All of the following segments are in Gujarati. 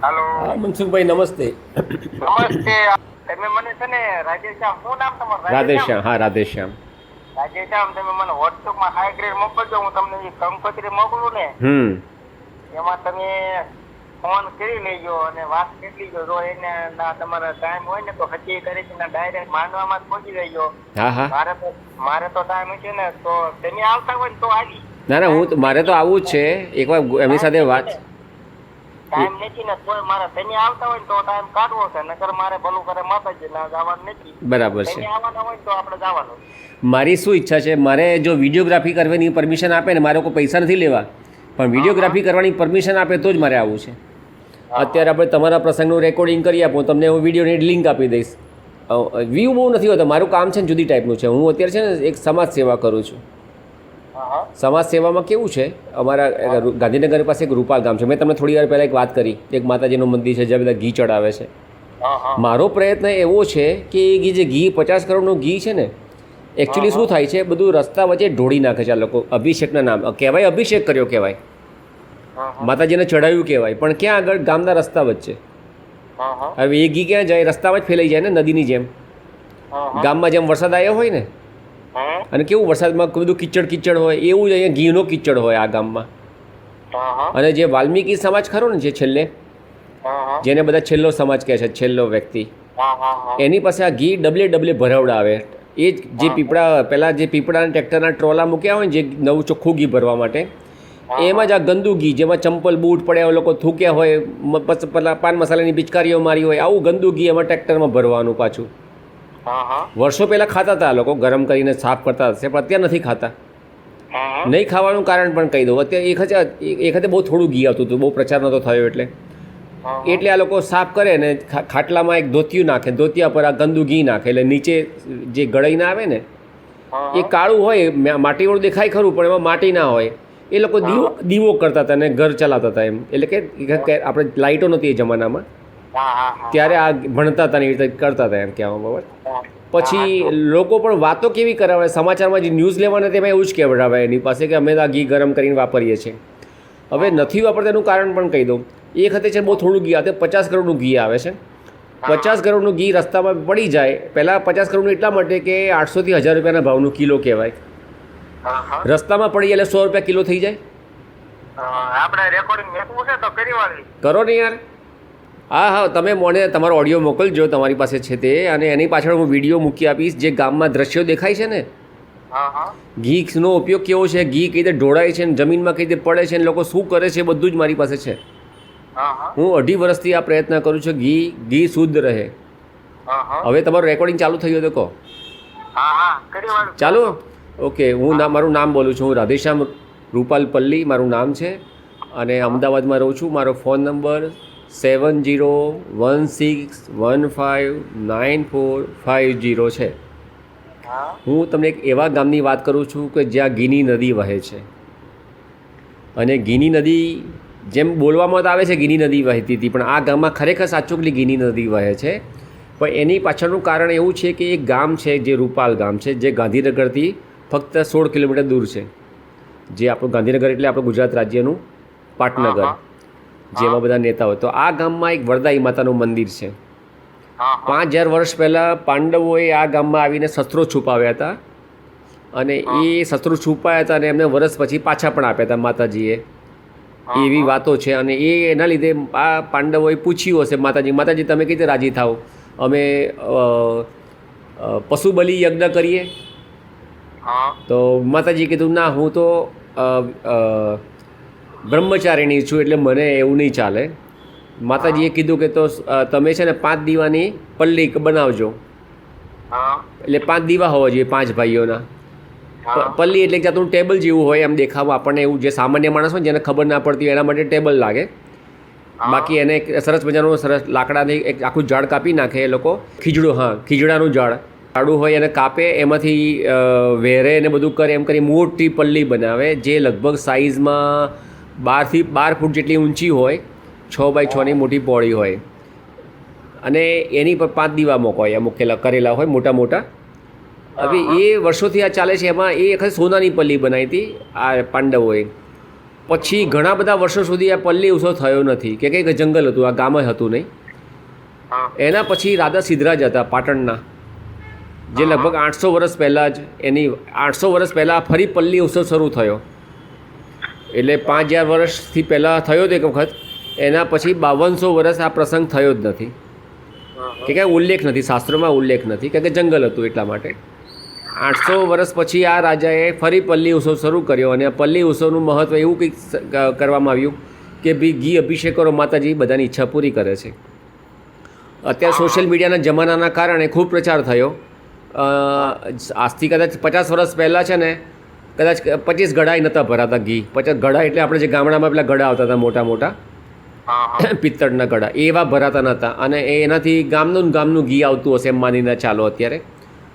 હાલો. હા મનસુખભાઈ નમસ્તે. નમસ્તે. તમે મને છે ને રાજેશ્યામ શું નામ તમારું? રાધેશ્યામ હા રાધેશ્યામ રાજેશ્યામ તમે મને વોટ્સઅપમાં હાઈ ગ્રેડ મોકલજો હું તમને એ કંકોત્રી મોકલું ને. હમ. એમાં તમે ફોન કરી લેજો અને વાત કરી લેજો. જો એને ના તમારા ટાઈમ હોય ને તો હજી કરીને ડાયરેક્ટ માંડવામાં જ પહોંચી જજો. મારે તો મારે તો ટાઈમ છે ને તો તમે આવતા હોય ને તો આવી ના ના હું મારે તો આવવું જ છે. એકવાર એમની સાથે વાત ટાઈમ નથી ને કોઈ મારે તમે આવતા હોય તો ટાઈમ કાઢવો છે નકર મારે ભલું કરે માતાજી ના જવાનું નથી બરાબર છે. આવવાના હોય તો આપણે જવાનું. મારી શું ઈચ્છા છે? મારે જો વિડીયોગ્રાફી કરવાની પરમિશન આપે ને મારે કોઈ પૈસા નથી લેવા. પણ વિડીયોગ્રાફી કરવાની પરમિશન આપે તો જ મારે આવવું છે. અત્યારે આપણે તમારા પ્રસંગનું રેકોર્ડિંગ કરી આપું તમને હું વિડીયોની લિંક આપી દઈશ. વ્યૂ બહુ નથી હોતો. મારું કામ છે ને જુદી ટાઈપનું છે. હું અત્યારે છે ને એક સમાજ સેવા કરું છું. સમાજ સેવામાં કેવું છે? અમારા ગાંધીનગર પાસે એક રૂપાલ ગામ છે. મેં તમને થોડી વાર પહેલાં એક વાત કરી. એક માતાજીનું મંદિર છે જ્યાં બધા ઘી ચડાવે છે. મારો પ્રયત્ન એવો છે કે એ ઘી જે ઘી પચાસ કરોડનું ઘી છે ને એકચ્યુઅલી શું થાય છે? બધું રસ્તા વચ્ચે ઢોળી નાખે છે આ લોકો. અભિષેકના નામ. કહેવાય અભિષેક કર્યો કહેવાય. માતાજીને ચડાવ્યું કહેવાય. પણ ક્યાં આગળ? ગામના રસ્તા વચ્ચે. હવે એ ઘી ક્યાં જાય? રસ્તામાં જ ફેલાઈ જાય ને નદીની જેમ. ગામમાં જેમ વરસાદ આવ્યો હોય ને અને કેવું વરસાદમાં બધું કિચડ કિચડ હોય એવું જ અહીંયા ઘીનો કિચડ હોય આ ગામમાં. અને જે વાલ્મીકી સમાજ ખરો ને જે છેલ્લે? જેને બધા છેલ્લો સમાજ કહે છે છેલ્લો વ્યક્તિ. એની પાસે આ ઘી ડબલે ડબલે ભરાવડાવે. એ જ જે પીપળા પહેલાં જે પીપળાના ટ્રેક્ટરના ટ્રોલા મૂક્યા હોય ને જે નવું ચોખ્ખું ઘી ભરવા માટે એમાં જ આ ગંદુ ઘી જેમાં ચંપલ બૂટ પડ્યા હોય લોકો થૂક્યા હોય પેલા પાન મસાલાની પિચકારીઓ મારી હોય આવું ગંદુ ઘી એમાં ટ્રેક્ટરમાં ભરવાનું પાછું. વર્ષો પહેલાં ખાતા હતા આ લોકો ગરમ કરીને સાફ કરતા હશે પણ અત્યારે નથી ખાતા. નહીં ખાવાનું કારણ પણ કહી દઉં. અત્યારે એક હજાર એક વખતે બહુ થોડું ઘી આવતું હતું. બહુ પ્રચાર નહોતો થયો એટલે. એટલે આ લોકો સાફ કરે ને ખાટલામાં એક ધોતિયું નાખે. ધોતિયા પર આ ગંદુ ઘી નાખે. એટલે નીચે જે ગળાઈને આવે ને એ કાળું હોય. માટીવાળું દેખાય ખરું પણ એમાં માટી ના હોય. એ લોકો દીવો દીવો કરતા હતા ને ઘર ચલાવતા હતા એમ. એટલે કે આપણે લાઇટો નહોતી એ જમાનામાં. ત્યારે આ ભણતા હતા ને એવી રીતે કરતા હતા એમ કહેવા બરાબર? પછી લોકો પણ વાતો કેવી કરાવે? સમાચારમાં જે ન્યૂઝ લેવાના તેમાં એવું જ કહેવડાવે એની પાસે કે અમે આ ઘી ગરમ કરીને વાપરીએ છીએ. હવે નથી વાપરતા એનું કારણ પણ કહી દઉં. એ વખતે છે બહુ થોડું ઘી આવે. પચાસ કરોડનું ઘી આવે છે. પચાસ કરોડનું ઘી રસ્તામાં પડી જાય. પહેલાં પચાસ કરોડનું એટલા માટે કે આઠસોથી હજાર રૂપિયાના ભાવનું કિલો કહેવાય. રસ્તામાં પડી એટલે સો રૂપિયા કિલો થઈ જાય. આપણે રેકોર્ડિંગ છે તો કરી કરો ને યાર. હા હા તમે મને તમારો ઓડિયો મોકલજો તમારી પાસે છે તે અને એની પાછળ હું વીડિયો મૂકી આપીશ જે ગામમાં દ્રશ્યો દેખાય છે ને? ઘીનો ઉપયોગ કેવો છે? ઘી કઈ રીતે ઢોળાય છે ને જમીનમાં કઈ રીતે પડે છે ને લોકો શું કરે છે બધું જ મારી પાસે છે. હા અઢી વર્ષથી આ પ્રયત્ન કરું છું ઘી ઘી શુદ્ધ રહે. હવે તમારું રેકોર્ડિંગ ચાલુ થયું તો કહો. ચાલુ? ઓકે હું ના મારું નામ બોલું છું હું રાધેશ્યામ રૂપાલ પલ્લી મારું નામ છે. અને અમદાવાદમાં રહું છું મારો phone number seven zero one six one five nine four five zero છે. હું. તમને એક એવા ગામની વાત કરું છું કે જ્યાં ગીની નદી વહે છે. અને ગીની નદી જેમ બોલવામાં તો આવે છે ગીની નદી વહેતી હતી પણ આ ગામમાં ખરેખર સાચુકલી ગીની નદી વહે છે. પણ એની પાછળનું કારણ એવું છે કે એક ગામ છે જે રૂપાલ ગામ છે જે ગાંધીનગરથી ફક્ત સોળ કિલોમીટર દૂર છે. જે આપણું ગાંધીનગર એટલે આપણું ગુજરાત રાજ્યનું પાટનગર. જેમાં બધા નેતાઓ તો આ ગામમાં એક વરદાઈ માતાનું મંદિર છે. પાંચ હજાર વર્ષ પહેલાં પાંડવોએ આ ગામમાં આવીને શસ્ત્રો છુપાવ્યા હતા. અને એ શસ્ત્રો છુપાયા હતા અને એમને વર્ષ પછી પાછા પણ આપ્યા હતા માતાજીએ. એવી વાતો છે. અને એ એના લીધે આ પાંડવોએ પૂછ્યું હશે માતાજી માતાજી તમે કઈ રીતે રાજી થાઓ? અમે પશુ બલિ યજ્ઞ કરીએ. તો માતાજી કીધું ના હું તો બ્રહ્મચારિણી છું એટલે મને એવું નહીં ચાલે. માતાજીએ કીધું કે તો તમે છે ને પાંચ દીવાની પલ્લી બનાવજો. હા. એટલે પાંચ દીવા હોવા જોઈએ પાંચ ભાઈઓના. પલ્લી એટલે જાતનું ટેબલ જેવું હોય એમ દેખાવા. આપણને એવું જે સામાન્ય માણસ હોય જેને ખબર ના પડતી હોય એના માટે ટેબલ લાગે. બાકી એને એક સરસ મજાનું સરસ લાકડાની એક આખું ઝાડ કાપી નાખે એ લોકો. ખીજડું હા ખીજડાનું ઝાડ. ઝાડું હોય એને કાપે એમાંથી વેરે ને બધું કરે એમ કરી મોટી પલ્લી બનાવે જે લગભગ સાઇઝમાં બારથી બાર ફૂટ જેટલી ઊંચી હોય છ બાય છની મોટી પહોળી હોય. અને એની પર પાંચ દીવા મૂકવાય મૂકેલા કરેલા હોય મોટા મોટા. હવે એ વર્ષોથી આ ચાલે છે એમાં એ વખતે સોનાની પલ્લી બનાવી હતી આ પાંડવોએ. પછી ઘણા બધા વર્ષો સુધી આ પલ્લી ઉત્સવ થયો નથી કે કંઈક જંગલ હતું આ ગામ જ હતું નહીં. એના પછી રાધા સિદ્ધરાજ હતા પાટણના જે લગભગ આઠસો વર્ષ પહેલાં જ એની આઠસો વર્ષ પહેલાં ફરી પલ્લી ઉત્સવ શરૂ થયો. એટલે પાંચ હજાર વર્ષથી પહેલાં થયો હતો એક વખત. એના પછી બાવનસો વર્ષ આ પ્રસંગ થયો જ નથી. કે કાંઈ ઉલ્લેખ નથી શાસ્ત્રોમાં ઉલ્લેખ નથી કારણ કે જંગલ હતું એટલા માટે. આઠસો વર્ષ પછી આ રાજાએ ફરી પલ્લી ઉત્સવ શરૂ કર્યો અને આ પલ્લી ઉત્સવનું મહત્ત્વ એવું કંઈક કરવામાં આવ્યું કે ભી ઘી અભિષેક કરો માતાજી બધાની ઈચ્છા પૂરી કરે છે. અત્યારે સોશિયલ મીડિયાના જમાનાના કારણે ખૂબ પ્રચાર થયો. આજથી કદાચ પચાસ વર્ષ પહેલાં છે ને કદાચ પચીસ ગળાય નહોતા ભરાતા ઘી. પચાસ ગળા એટલે આપણે જે ગામડામાં પેલા ગળા આવતા હતા મોટા મોટા. પિત્તળના ગળા એવા ભરાતા નહોતા અને એનાથી ગામનું ને ગામનું ઘી આવતું હશે એમ માનીને ચાલો અત્યારે.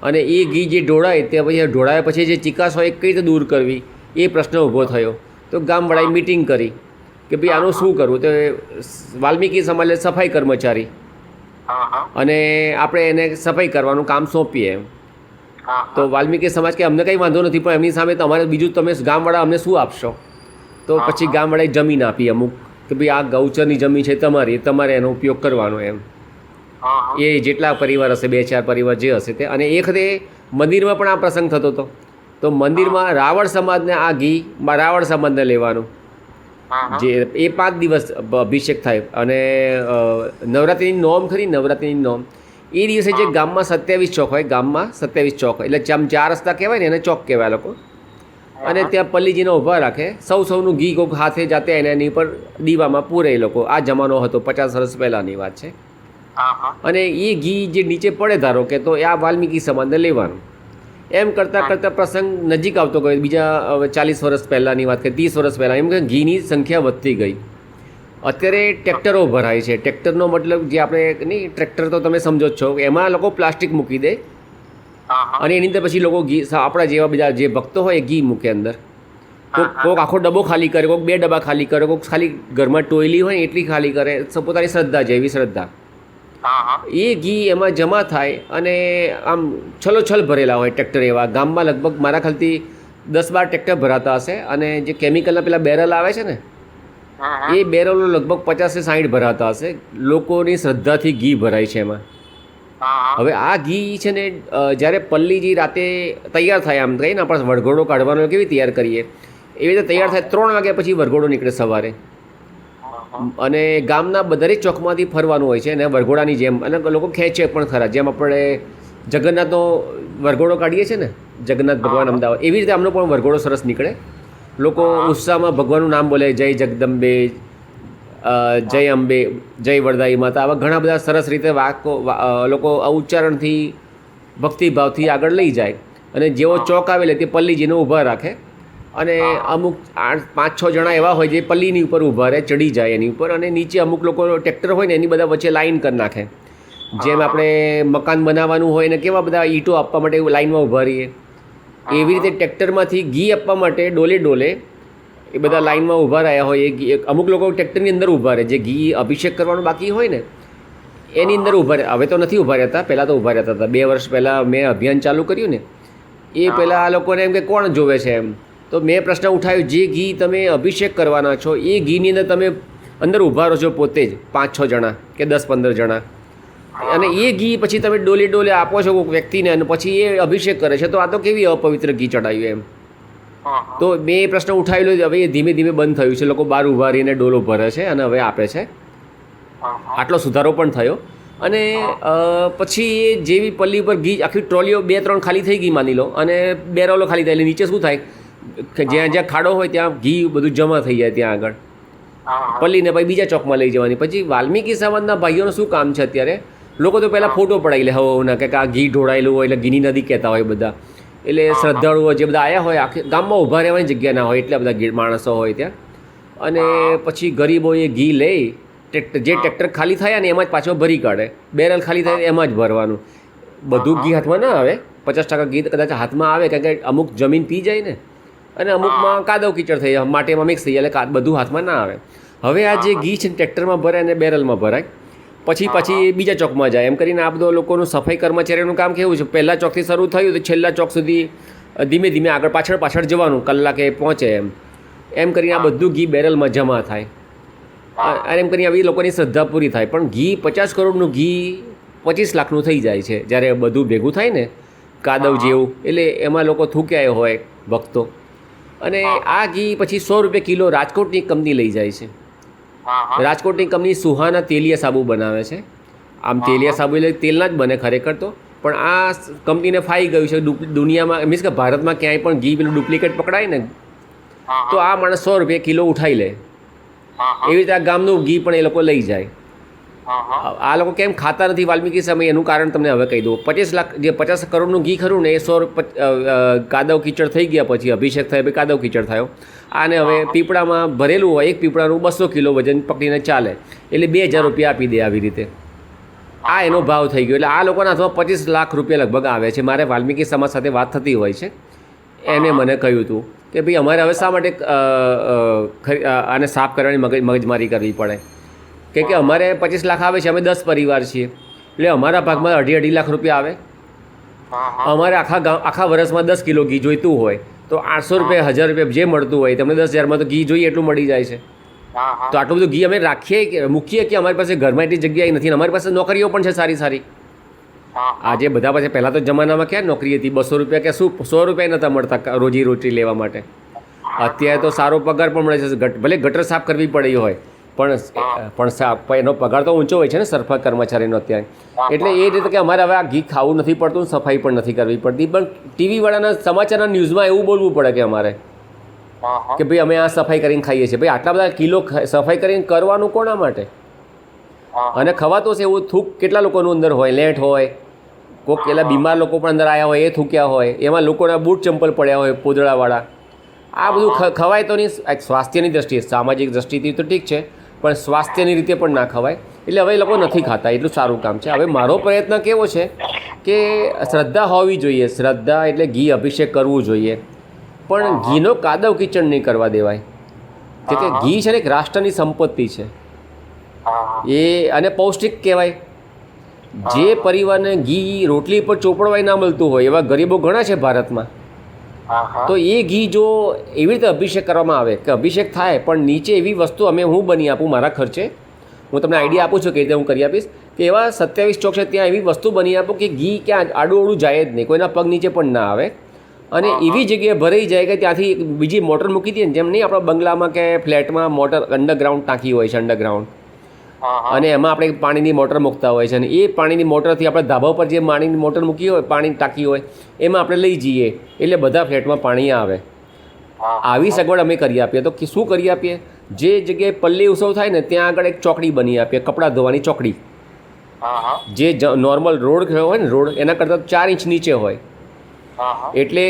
અને એ ઘી જે ઢોળાય તે પછી ઢોળાયા પછી જે ચિકાસ હોય એ કઈ રીતે દૂર કરવી? એ પ્રશ્ન ઊભો થયો. તો ગામવાળાએ મિટિંગ કરી કે ભાઈ આનું શું કરવું? તો વાલ્મીકી સમાજે સફાઈ કર્મચારી. અને આપણે એને સફાઈ કરવાનું કામ સોંપીએ એમ. તો વાલ્મીકી સમાજ કે અમને કંઈ વાંધો નથી પણ એમની સામે તમારે બીજું તમે ગામવાળા અમને શું આપશો? તો પછી ગામવાળાએ જમીન આપી અમુક કે ભાઈ આ ગૌચરની જમીન છે તમારી તમારે એનો ઉપયોગ કરવાનો એમ. એ જેટલા પરિવાર હશે બે ચાર પરિવાર જે હશે તે. અને એ વખતે મંદિરમાં પણ આ પ્રસંગ થતો હતો. તો મંદિરમાં રાવણ સમાજને આ ઘી રાવણ સમાજને લેવાનું. જે એ પાંચ દિવસ અભિષેક થાય. અને નવરાત્રિની નોમ ખરી નવરાત્રિની નોમ. એ દિવસે જે ગામમાં સત્યાવીસ ચોક હોય ગામમાં સત્યાવીસ ચોક એટલે જેમ ચાર રસ્તા કહેવાય ને એને ચોક કહેવાય લોકો. અને ત્યાં પલ્લીજીને ઊભા રાખે. સૌ સૌનું ઘી કોક હાથે જાતે એને એની પર દીવામાં પૂરે એ લોકો. આ જમાનો હતો પચાસ વર્ષ પહેલાંની વાત છે. અને એ ઘી જે નીચે પડે ધારો કે તો એ આ વાલ્મીકી સમાજને લેવાનું. એમ કરતાં કરતાં પ્રસંગ નજીક આવતો ગયો. બીજા ચાલીસ વર્ષ પહેલાંની વાત કે ત્રીસ વર્ષ પહેલાં એમ કે ઘીની સંખ્યા વધતી ગઈ. અત્યારે ટ્રેક્ટરો ભરાય છે. ટ્રેક્ટરનો મતલબ જે આપણે નહીં ટ્રેક્ટર તો તમે સમજો જ છો એમાં લોકો પ્લાસ્ટિક મૂકી દે અને એની અંદર પછી લોકો ઘી આપણા જેવા બધા જે ભક્તો હોય એ ઘી મૂકે અંદર. કોક કોક આખો ડબ્બો ખાલી કરે કોક બે ડબ્બા ખાલી કરે કોક ખાલી ઘરમાં ટોયલી હોય એટલી ખાલી કરે. પોતાની શ્રદ્ધા છે એવી શ્રદ્ધા. હા હા. એ ઘી એમાં જમા થાય અને આમ છલોછલ ભરેલા હોય ટ્રેક્ટર એવા. ગામમાં લગભગ મારા ખ્યાલથી દસ બાર ટ્રેક્ટર ભરાતા હશે અને જે કેમિકલના પેલા બેરલ આવે છે ને એ બેરલો લગભગ પચાસથી સાઠ ભરાતા હશે. લોકોની શ્રદ્ધાથી ઘી ભરાય છે એમાં. હવે આ ઘી છે ને જ્યારે પલ્લીજી રાતે તૈયાર થાય આમ કહીએ ને આપણે વરઘોડો કાઢવાનો કેવી તૈયાર કરીએ? એવી રીતે તૈયાર થાય ત્રણ વાગ્યા પછી વરઘોડો નીકળે સવારે. અને ગામના દરેક ચોકમાંથી ફરવાનું હોય છે અને વરઘોડાની જેમ. અને લોકો ખેંચે પણ ખરા. જેમ આપણે જગન્નાથનો વરઘોડો કાઢીએ છીએ ને જગન્નાથ ભગવાન અમદાવાદ એવી રીતે આમનો પણ વરઘોડો સરસ નીકળે. લોકો ઉત્સાહમાં ભગવાનનું નામ બોલે જય જગદંબે જય અંબે જય વરદાઈ માતા. આવા ઘણા બધા સરસ રીતે વાકો લોકો આ ઉચ્ચારણથી ભક્તિભાવથી આગળ લઈ જાય. અને જેવો ચોક આવેલે તે પલ્લીજીને ઊભા રાખે. અને અમુક આઠ પાંચ છ જણા એવા હોય જે પલ્લીની ઉપર ઊભા રહે ચડી જાય એની ઉપર. અને નીચે અમુક લોકો ટ્રેક્ટર હોય ને એની બધા વચ્ચે લાઈન કરી નાખે. જેમ આપણે મકાન બનાવવાનું હોય ને કેવા બધા ઈંટો આપવા માટે લાઈનમાં ઊભા રહીએ. એવી રીતે ટ્રેક્ટરમાંથી ઘી આપવા માટે ડોલે ડોલે એ બધા લાઇનમાં ઊભા રહ્યા હોય. એ અમુક લોકો ટ્રેક્ટરની અંદર ઊભા રહે. જે ઘી અભિષેક કરવાનું બાકી હોય ને એની અંદર ઊભા રહે. હવે તો નથી ઊભા રહેતા. પહેલાં તો ઊભા રહેતા હતા. બે વર્ષ પહેલાં મેં અભિયાન ચાલુ કર્યું ને એ પહેલાં આ લોકોને એમ કે કોણ જોવે છે? એમ. તો મેં પ્રશ્ન ઉઠાવ્યો જે ઘી તમે અભિષેક કરવાના છો એ ઘીની અંદર તમે અંદર ઊભા રહો છો પોતે જ પાંચ છ જણા કે દસ પંદર જણા? અને એ ઘી પછી તમે ડોલે ડોલે આપો છો કોઈક વ્યક્તિને અને પછી એ અભિષેક કરે છે તો આ તો કેવી અપવિત્ર ઘી ચડાવ્યું એમ? તો મેં એ પ્રશ્ન ઉઠાવેલો હવે એ ધીમે ધીમે બંધ થયું છે લોકો બહાર ઊભા રહીને ડોલો ભરે છે અને હવે આપે છે. આટલો સુધારો પણ થયો. અને પછી એ જેવી પલ્લી પર ઘી આખી ટ્રોલીઓ બે ત્રણ ખાલી થઈ ગઈ માની લો અને બે રોલો ખાલી થાય એટલે નીચે શું થાય? કે જ્યાં જ્યાં ખાડો હોય ત્યાં ઘી બધું જમા થઈ જાય ત્યાં આગળ. પલ્લીને પછી બીજા ચોકમાં લઈ જવાની. પછી વાલ્મીકી સમાજના ભાઈઓનું શું કામ છે અત્યારે? લોકો તો પહેલાં ફોટો પડાવી લે હવોના કે આ ઘી ઢોળાયેલું હોય એટલે ઘીની નદી કહેતા હોય બધા. એટલે શ્રદ્ધાળુઓ જે બધા આવ્યા હોય આખી ગામમાં ઊભા રહેવાની જગ્યા ના હોય એટલા બધા માણસો હોય ત્યાં. અને પછી ગરીબો એ ઘી લઈ ટ્રેક્ટર જે ટ્રેક્ટર ખાલી થયા ને એમાં જ પાછો ભરી કાઢે. બેરલ ખાલી થાય એમાં જ ભરવાનું. બધું ઘી હાથમાં ના આવે. પચાસ ટકા ઘી કદાચ હાથમાં આવે કારણ કે અમુક જમીન પી જાય ને. અને અમુકમાં કાદવ કીચડ થઈ જાય માટેમાં મિક્સ થઈ જાય એટલે બધું હાથમાં ના આવે. હવે આ જે ઘી છે ટ્રેક્ટરમાં ભરાય અને બેરલમાં ભરાય પછી પછી બીજા ચોકમાં જાય. એમ કરીને આ બધો લોકોનું સફાઈ કર્મચારીઓનું કામ કેવું છે? પહેલાં ચોકથી શરૂ થયું તો છેલ્લા ચોક સુધી ધીમે ધીમે આગળ પાછળ પાછળ જવાનું કલાકે પહોંચે એમ. એમ કરીને આ બધું ઘી બેરલમાં જમા થાય. અને એમ કરીને આવી લોકોની શ્રદ્ધા પૂરી થાય. પણ ઘી પચાસ કરોડનું ઘી પચીસ લાખનું થઈ જાય છે જ્યારે બધું ભેગું થાય ને કાદવ જેવું. એટલે એમાં લોકો થૂક્યા હોય ભક્તો. અને આ ઘી પછી સો રૂપિયા કિલો રાજકોટની કંપની લઈ જાય છે. રાજકોટની કંપની સુહાના તેલિયા સાબુ બનાવે છે. આમ તેલિયા સાબુ એટલે તેલના જ બને ખરેખર તો. પણ આ કંપનીને ફાઈ ગયું છે. દુનિયામાં મીન્સ કે ભારતમાં ક્યાંય પણ ઘી પેલું ડુપ્લિકેટ પકડાય ને તો આ માણસ સો રૂપિયા કિલો ઉઠાઈ લે. એવી રીતે આ ગામનું ઘી પણ એ લોકો લઈ જાય. આ લોકો કેમ ખાતા નથી વાલ્મીકી સમય? એનું કારણ તમને હવે કહી દઉં. પચીસ લાખ જે પચાસ કરોડનું ઘી ખરું ને એ સો કાદવ કીચડ થઈ ગયા પછી અભિષેક થયો કાદવ કીચડ થયો. આને હવે પીપળામાં ભરેલું હોય એક પીપળાનું બસો કિલો વજન પકડીને ચાલે. એટલે બે હજાર રૂપિયા આપી દે આવી રીતે. આ એનો ભાવ થઈ ગયો. એટલે આ લોકોના હાથમાં પચીસ લાખ રૂપિયા લગભગ આવે છે. મારે વાલ્મીકી સમાજ સાથે વાત થતી હોય છે. એને મને કહ્યું હતું કે ભાઈ અમારે હવે શા માટે આને સાફ કરવાની મગજ મગજમારી કરવી પડે? કે કે અમારે પચીસ લાખ આવે છે. અમે દસ પરિવાર છીએ. એટલે અમારા ભાગમાં અઢી અઢી લાખ રૂપિયા આવે. અમારે આખા ગામ આખા વર્ષમાં દસ કિલો ઘી જોઈતું હોય. તો આઠસો રૂપિયા હજાર રૂપિયા જે મળતું હોય તમને દસ હજારમાં તો ઘી જોઈએ એટલું મળી જાય છે. તો આટલું બધું ઘી અમે રાખીએ કે મૂકીએ કે અમારી પાસે ઘરમાં એટલી જગ્યાએ નથી? અમારી પાસે નોકરીઓ પણ છે સારી સારી. આજે બધા પાસે પહેલાં તો જમાનામાં ક્યાં નોકરી હતી? બસો રૂપિયા કે શું? સો રૂપિયા નહોતા મળતા રોજી રોટી લેવા માટે. અત્યારે તો સારો પગાર પણ મળે છે. ભલે ગટર સાફ કરવી પડી હોય. પણ પણ એનો પગાર તો ઊંચો હોય છે ને સરફા કર્મચારીનો અત્યારે. એટલે એ રીતે કે અમારે હવે આ ઘી ખાવું નથી પડતું સફાઈ પણ નથી કરવી પડતી. પણ ટીવીવાળાના સમાચારના ન્યૂઝમાં એવું બોલવું પડે કે અમારે કે ભાઈ અમે આ સફાઈ કરીને ખાઈએ છીએ. ભાઈ આટલા બધા કિલો સફાઈ કરીને કરવાનું કોના માટે? અને ખવાતો છે એવું થૂક કેટલા લોકોનું અંદર હોય? લેટ હોય કોઈક પેલા બીમાર લોકો પણ અંદર આવ્યા હોય એ થૂક્યા હોય. એમાં લોકોના બૂટ ચંપલ પડ્યા હોય પોદળાવાળા. આ બધું ખવાય તો નહીં. સ્વાસ્થ્યની દ્રષ્ટિએ સામાજિક દ્રષ્ટિથી તો ઠીક છે. પણ સ્વાસ્થ્યની રીતે પણ ના ખવાય. એટલે હવે એ લોકો નથી ખાતા એટલું સારું કામ છે. હવે મારો પ્રયત્ન કેવો છે કે શ્રદ્ધા હોવી જોઈએ શ્રદ્ધા એટલે ઘી અભિષેક કરવું જોઈએ. પણ ઘીનો કાદવ કિચડ નહીં કરવા દેવાય. કે કે ઘી છે ને એક રાષ્ટ્રની સંપત્તિ છે. એ અને પૌષ્ટિક કહેવાય. જે પરિવારને ઘી રોટલી પર ચોપડવાય ના મળતું હોય એવા ગરીબો ઘણા છે ભારતમાં. તો એ ઘી જો એવી રીતે અભિષેક કરવામાં આવે કે અભિષેક થાય પણ નીચે એવી વસ્તુ અમે હું બની આપું મારા ખર્ચે હું તમને આઈડિયા આપું છું કે રીતે હું કરી આપીશ કે એવા સત્યાવીસ ચોક છે ત્યાં એવી વસ્તુ બની આપું કે ઘી ક્યાં આડું જાય જ નહીં કોઈના પગ નીચે પણ ના આવે. અને એવી જગ્યાએ ભરાઈ જાય કે ત્યાંથી બીજી મોટર મૂકી દઈએ ને જેમ નહીં આપણા બંગલામાં કે ફ્લેટમાં મોટર અંડરગ્રાઉન્ડ ટાંકી હોય છે અંડરગ્રાઉન્ડ અને એમાં આપણે પાણીની મોટર મૂકતા હોય છે અને એ પાણીની મોટરથી આપણે ધાબા પર જે પાણીની મોટર મૂકી હોય પાણી ટાંકી હોય એમાં આપણે લઈ જઈએ. એટલે બધા ફ્લેટમાં પાણી આવે. આવી સગવડ અમે કરી આપીએ. તો કે શું કરી આપીએ? જે જગ્યાએ પલ્લી ઉત્સવ થાય ને ત્યાં આગળ એક ચોકડી બની આપીએ કપડાં ધોવાની ચોકડી. જે નોર્મલ રોડ હોય ને રોડ એના કરતાં ચાર ઇંચ નીચે હોય. એટલે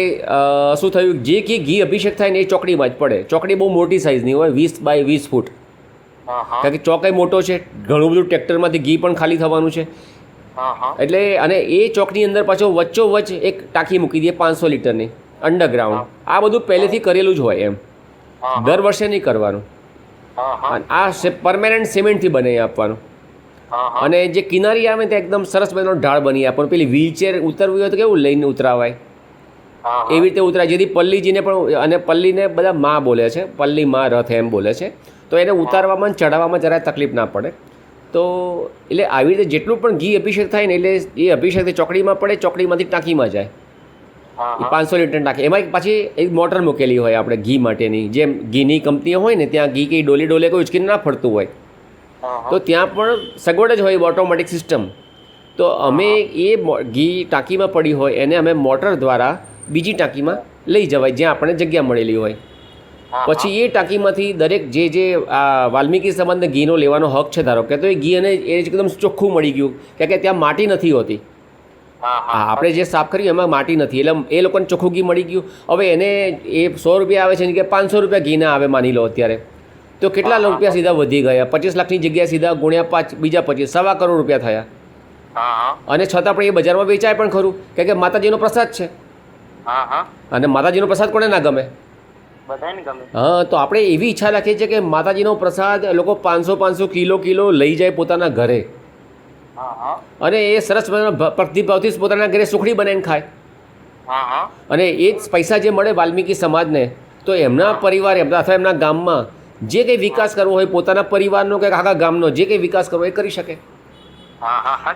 શું થયું? જે કે ઘી અભિષેક થાય ને એ ચોકડીમાં જ પડે. ચોકડી બહુ મોટી સાઇઝની હોય વીસ બાય વીસ ફૂટ. કારણ કે ચોકઈ મોટો છે ઘણું બધું ટ્રેક્ટરમાંથી ઘી પણ ખાલી થવાનું છે. એટલે અને એ ચોકની અંદર પાછો વચ્ચો વચ્ચ એક ટાંકી મૂકી દઈએ પાંચસો લીટરની અંડરગ્રાઉન્ડ આ બધું પહેલેથી કરેલું જ હોય એમ. દર વર્ષે નહીં કરવાનું. આ પરમેનન્ટ સિમેન્ટથી બનાવી આપવાનું. અને જે કિનારી આવે તે એકદમ સરસ મજાનો ઢાળ બની આપવાનું પેલી વ્હીલચેર ઉતરવી હોય તો કેવું લઈને ઉતરાવાય? એવી રીતે ઉતરાય. જેથી પલ્લીજીને પણ અને પલ્લીને બધા માં બોલે છે. પલ્લી માં રથ એમ બોલે છે. તો એને ઉતારવામાં અને ચડાવવામાં જરાય તકલીફ ના પડે. તો એટલે આવી રીતે જેટલું પણ ઘી અભિષેક થાય ને એટલે એ અભિષેક ચોકડીમાં પડે ચોકડીમાંથી ટાંકીમાં જાય. એ પાંચસો લીટર ટાંકી એમાં એક પાછી એક મોટર મૂકેલી હોય આપણે ઘી માટેની. જેમ ઘીની કંપનીઓ હોય ને ત્યાં ઘી કે ડોલે ડોલે કોઈ ઉચકીને ના ફરતું હોય. તો ત્યાં પણ સગવડ જ હોય ઓટોમેટિક સિસ્ટમ. તો અમે એ ઘી ટાંકીમાં પડી હોય એને અમે મોટર દ્વારા બીજી ટાંકીમાં લઈ જવાય જ્યાં આપણને જગ્યા મળેલી હોય. પછી એ ટાંકીમાંથી દરેક જે જે આ વાલ્મીકી સંબંધ ઘીનો લેવાનો હક છે ધારો કે તો એ ઘી અને એ એકદમ ચોખ્ખું મળી ગયું. કે કે ત્યાં માટી નથી હોતી. હા આપણે જે સાફ કર્યું એમાં માટી નથી. એટલે એ લોકોને ચોખ્ખું ઘી મળી ગયું. હવે એને એ સો રૂપિયા આવે છે કે પાંચસો રૂપિયા ઘીના આવે માની લો અત્યારે. તો કેટલા રૂપિયા સીધા વધી ગયા? પચીસ લાખની જગ્યાએ સીધા ગુણ્યા પાંચ બીજા પચીસ સવા કરોડ રૂપિયા થયા. અને છતાં પણ એ બજારમાં વેચાય પણ ખરું. કે માતાજીનો પ્રસાદ છે. અને માતાજીનો પ્રસાદ કોને ના ગમે? હા તો આપણે એવી ઈચ્છા રાખીએ છીએ કે માતાજીનો પ્રસાદ લોકો પાંચસો પાંચસો કિલો કિલો લઈ જાય પોતાના ઘરે. અને એ સરસ મજાના ભ- પ્રતિભાવથી જ પોતાના ઘરે સુખડી બનાવીને ખાય. હા હા. અને એ જ પૈસા જે મળે વાલ્મીકી સમાજને તો એમના પરિવાર એમના અથવા એમના ગામમાં જે કંઈ વિકાસ કરવો હોય પોતાના પરિવારનો કે આખા ગામનો જે કંઈ વિકાસ કરવો એ કરી શકે.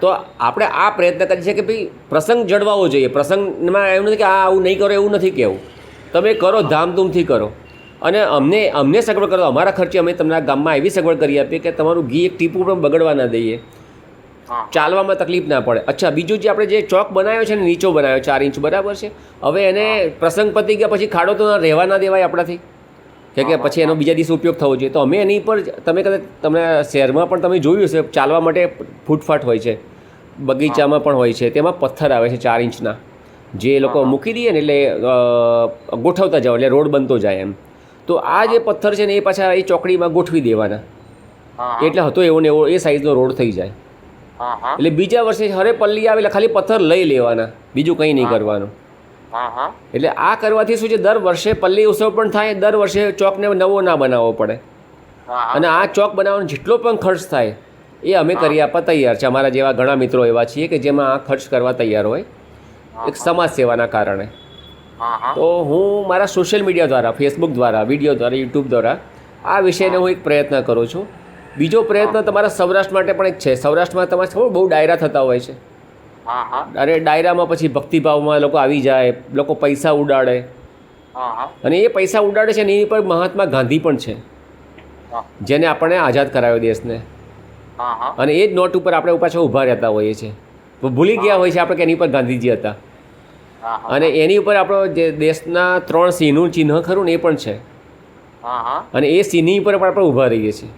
તો આપણે આ પ્રયત્ન કરીએ છીએ કે ભાઈ પ્રસંગ જળવાવો જોઈએ. પ્રસંગમાં એવું નથી કે આ આવું નહીં કરો એવું નથી કહેવું. તમે કરો ધામધૂમથી કરો. અને અમને અમને સગવડ કરો. અમારા ખર્ચે અમે તમને આ ગામમાં એવી સગવડ કરી આપીએ કે તમારું ઘી એક ટીપું પણ બગડવા ના દઈએ. ચાલવામાં તકલીફ ના પડે. અચ્છા બીજું જે આપણે જે ચોક બનાવ્યો છે ને નીચો બનાવ્યો ચાર ઇંચ બરાબર છે? હવે એને પ્રસંગ પતી ગયા પછી ખાડો તો રહેવા ના દેવાય આપણાથી? કે કે પછી એનો બીજા દિવસે ઉપયોગ થવો જોઈએ. તો અમે એની પર તમે કદાચ તમને શહેરમાં પણ તમે જોયું હશે ચાલવા માટે ફૂટફાટ હોય છે બગીચામાં પણ હોય છે તેમાં પથ્થર આવે છે ચાર ઇંચના. જે લોકો મૂકી દઈએ ને એટલે ગોઠવતા જાઓ એટલે રોડ બનતો જાય એમ. તો આ જે પથ્થર છે ને એ પાછા એ ચોકડીમાં ગોઠવી દેવાના. એટલે હતો એવો ને એવો એ સાઈઝનો રોડ થઈ જાય. એટલે બીજા વર્ષે હરે પલ્લી આવે એટલે ખાલી પથ્થર લઈ લેવાના બીજું કંઈ નહીં કરવાનું. એટલે આ કરવાથી શું છે દર વર્ષે પલ્લી ઉત્સવ પણ થાય દર વર્ષે ચોકને નવો ના બનાવવો પડે. અને આ ચોક બનાવવાનો જેટલો પણ ખર્ચ થાય એ અમે કરી આપવા તૈયાર છે. અમારા જેવા ઘણા મિત્રો એવા છીએ કે જેમાં આ ખર્ચ કરવા તૈયાર હોય. એક સમાજ સેવાના કારણે. તો હું મારા સોશિયલ મીડિયા દ્વારા ફેસબુક દ્વારા વીડિયો દ્વારા યુટ્યુબ દ્વારા આ વિષયને હું એક પ્રયત્ન કરું છું. બીજો પ્રયત્ન તમારા સૌરાષ્ટ્ર માટે પણ એક છે. સૌરાષ્ટ્રમાં તમારે ખબર બહુ ડાયરા થતા હોય છે. અરે ડાયરામાં પછી ભક્તિભાવમાં લોકો આવી જાય લોકો પૈસા ઉડાડે. અને એ પૈસા ઉડાડે છે એની પર મહાત્મા ગાંધી પણ છે. જેને આપણે આઝાદ કરાવ્યો દેશને. અને એ જ નોટ ઉપર આપણે પાછા ઊભા રહેતા હોઈએ છીએ. તો ભૂલી ગયા હોય છે આપણે કે એની પર ગાંધીજી હતા. અને એની ઉપર આપણો જે દેશના ત્રણ સિંહનું ચિહ્ન ખરું ને એ પણ છે. હા હા. અને એ સિંહની ઉપર પણ આપણે ઊભા રહીએ છીએ.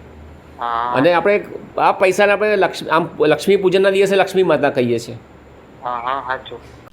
અને આપણે આ પૈસાને આપણે લક્ષ્મી આમ લક્ષ્મી પૂજનના દિવસે લક્ષ્મી માતા કહીએ છીએ. હા હા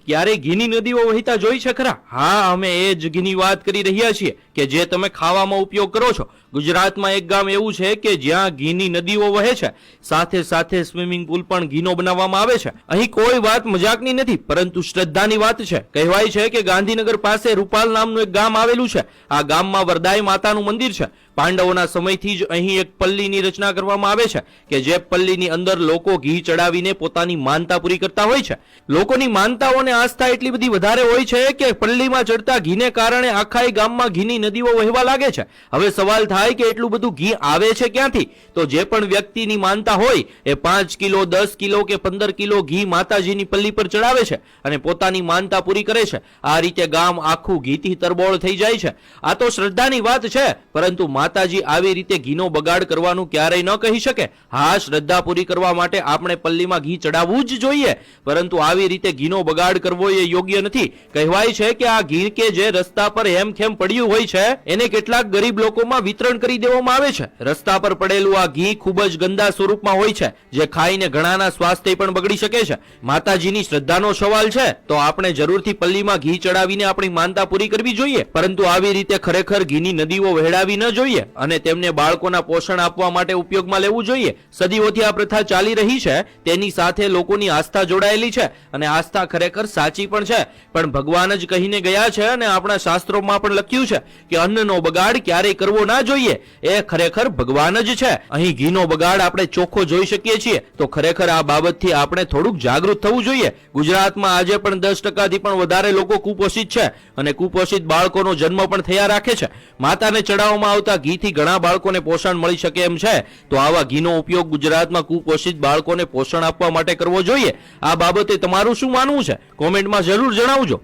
ક્યારે ઘીની નદીઓ વહેતા જોઈ છે ખરા? હા અમે એ જ ઘીની વાત કરી રહ્યા છીએ. કે જે તમે ખાવામાં ઉપયોગ કરો છો. ગુજરાતમાં એક ગામ એવું છે કે જ્યાં ઘીની નદીઓ વહે છે. સાથે સાથે સ્વિમિંગ પુલ પણ ઘીનો બનાવવામાં આવે છે. અહીં કોઈ વાત મજાકની નથી, પરંતુ શ્રદ્ધાની વાત છે. કહેવાય છે કે ગાંધીનગર પાસે રૂપાલ નામનું એક ગામ આવેલું છે. આ ગામમાં વરદાય માતાનું મંદિર છે. પાંડવોના સમયથી જ અહીં એક પલ્લીની રચના કરવામાં આવે છે કે જે પલ્લીની અંદર લોકો ઘી ચડાવીને પોતાની માનતા પૂરી કરતા હોય છે. લોકોની માનતાઓને આસ્થા એટલી બધી વધારે હોય છે કે પલ્લીમાં ચડતા ઘીને કારણે આખા ગામમાં ઘીની નદીઓ વહેવા લાગે છે. હવે સવાલ થાય કે એટલું બધું ઘી આવે છે ક્યાંથી? તો જે પણ વ્યક્તિની માનતા હોય, એ પાંચ કિલો, દસ કિલો કે પંદર કિલો ઘી માતાજીની પલ્લી પર ચડાવે છે અને પોતાની માનતા પૂરી કરે છે. આ રીતે ગામ આખું ઘીથી તરબોળ થઈ જાય છે. આ તો શ્રદ્ધાની વાત છે, પરંતુ માતાજી આવી રીતે ઘીનો બગાડ કરવાનું ક્યારેય ન કહી શકે. હા, શ્રદ્ધા પૂરી કરવા માટે આપણે પલ્લીમાં ઘી ચડાવવું જ જોઈએ, પરંતુ આવી રીતે ઘીનો બગાડ કરવો એ યોગ્ય નથી. કહેવાય છે કે આ ઘી કે જે રસ્તા પર હેમખેમ પડ્યું હોય છે? એને કેટલાક ગરીબ લોકોમાં વિતરણ કરી દેવામાં આવે છે. રસ્તા પર પડેલું આ ઘી ખૂબ જ ગંદા સ્વરૂપમાં હોય છે, જે ખાઈને ઘણાના સ્વાસ્થ્ય પણ બગડી શકે છે. માતાજીની શ્રદ્ધાનો સવાલ છે, તો આપણે જરૂરથી પલ્લીમાં ઘી ચડાવીને આપણી માનતા પૂરી કરવી જોઈએ. પરંતુ આવી રીતે ખરેખર ઘીની નદીઓ વહેડાવી ન જોઈએ અને તેમને બાળકોના પોષણ આપવા માટે ઉપયોગમાં લેવું જોઈએ. સદીઓથી આ પ્રથા ચાલી રહી છે, તેની સાથે લોકોની આસ્થા જોડાયેલી છે અને આસ્થા ખરેખર સાચી પણ છે. પણ ભગવાન જ કહીને ગયા છે અને આપણા શાસ્ત્રોમાં પણ લખ્યું છે કે અન્નનો બગાડ ક્યારેય કરવો ના જોઈએ, એ ખરેખર ભગવાન જ છે. અહીં ઘીનો બગાડ આપણે ચોખ્ખો જોઈ શકીએ છીએ. તો ખરેખર આ બાબતથી આપણે થોડુંક જાગૃત થવું જોઈએ. ગુજરાતમાં આજે પણ દસ ટકાથી પણ વધારે લોકો કુપોષિત છે અને કુપોષિત બાળકોનો જન્મ પણ થયા રાખે છે. માતાને ચડાવવામાં આવતા ઘીથી ઘણા બાળકોને પોષણ મળી શકે એમ છે. તો આવા ઘીનો ઉપયોગ ગુજરાતમાં કુપોષિત બાળકોને પોષણ આપવા માટે કરવો જોઈએ. આ બાબતે તમારું શું માનવું છે? કોમેન્ટમાં જરૂર જણાવજો.